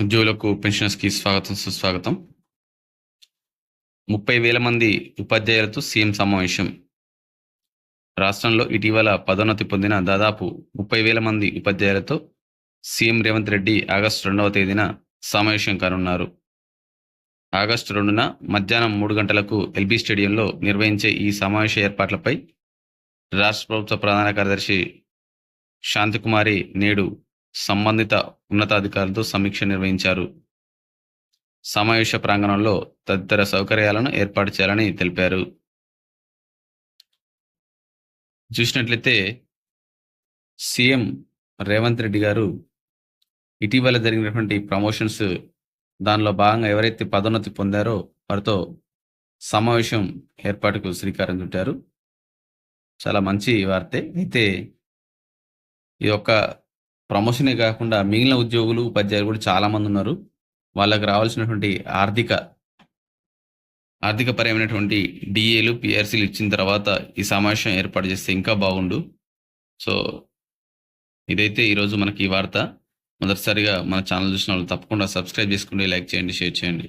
ఉద్యోగులకు పెన్షనర్స్కి స్వాగతం సుస్వాగతం. ముప్పై వేల మంది ఉపాధ్యాయులతో సీఎం సమావేశం. రాష్ట్రంలో ఇటీవల పదోన్నతి పొందిన దాదాపు ముప్పై వేల మంది ఉపాధ్యాయులతో సీఎం రేవంత్ రెడ్డి ఆగస్టు రెండవ తేదీన సమావేశం కానున్నారు. ఆగస్టు రెండున మధ్యాహ్నం మూడు గంటలకు ఎల్బీ స్టేడియంలో నిర్వహించే ఈ సమావేశ ఏర్పాట్లపై రాష్ట్ర ప్రభుత్వ ప్రధాన కార్యదర్శి శాంతికుమారి నేడు సంబంధిత ఉన్నతాధికారులతో సమీక్ష నిర్వహించారు. సమావేశ ప్రాంగణంలో తదితర సౌకర్యాలను ఏర్పాటు చేయాలని తెలిపారు. చూసినట్లయితే సీఎం రేవంత్ రెడ్డి గారు ఇటీవల జరిగినటువంటి ప్రమోషన్స్ దానిలో భాగంగా ఎవరైతే పదోన్నతి పొందారో వారితో సమావేశం ఏర్పాటుకు శ్రీకారం చుట్టారు. చాలా మంచి వార్తే. అయితే ఈ యొక్క ప్రమోషనే కాకుండా మిగిలిన ఉద్యోగులు ఉపాధ్యాయులు కూడా చాలా మంది ఉన్నారు. వాళ్ళకి రావాల్సినటువంటి ఆర్థిక ఆర్థిక పరమైనటువంటి డిఏలు పిఆర్సీలు ఇచ్చిన తర్వాత ఈ సమావేశం ఏర్పాటు చేస్తే ఇంకా బాగుండు. సో ఇదైతే ఈరోజు మనకి ఈ వార్త. మొదటిసారిగా మన ఛానల్ చూసిన వాళ్ళు తప్పకుండా సబ్స్క్రైబ్ చేసుకోండి లైక్ చేయండి షేర్ చేయండి.